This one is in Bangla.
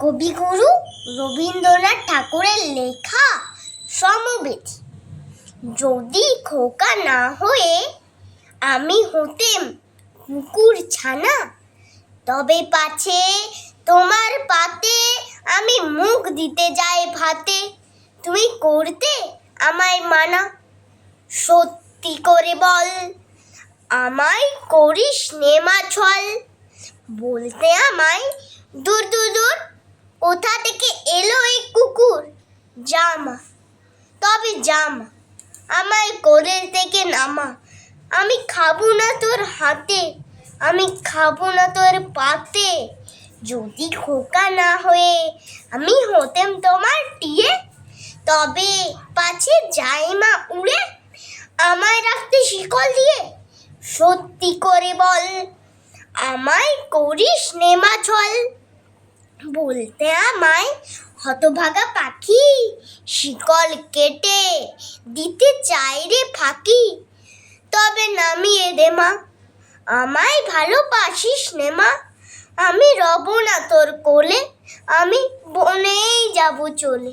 কবিগুরু রবীন্দ্রনাথ ঠাকুরের লেখা সমবেত। যদি খোকা না হয়ে আমি হতেম কুকুর ছানা, তবে পাছে তোমার পাতে আমি মুখ দিতে যাই ভাতে। তুমি করতে আমায় মানা। সত্যি করে বল, আমায় করিস নেমা ছল। বলতে আমায় দূর দূর দূর কোথা থেকে এলো এই কুকুর। জামা তবে জামা আমায় কোলের থেকে নামা। আমি খাব না তোর হাতে, আমি খাব না তোর পাতে। যদি খোকা না হয়ে আমি হতেম তোমার টিয়ে, তবে পাছে যাই মা উড়ে আমায় রাখতে শিকল দিয়ে। সত্যি করে বল, আমায় করিস নেমা ছল। বলতে আমায় হতভাগা পাখি, শিকল কেটে দিতে চাই রে ফাঁকি। তবে নামিয়ে দে মা, আমায় ভালোবাসিস নে মা। আমি রব না তোর কোলে, আমি বনেই যাব চলে।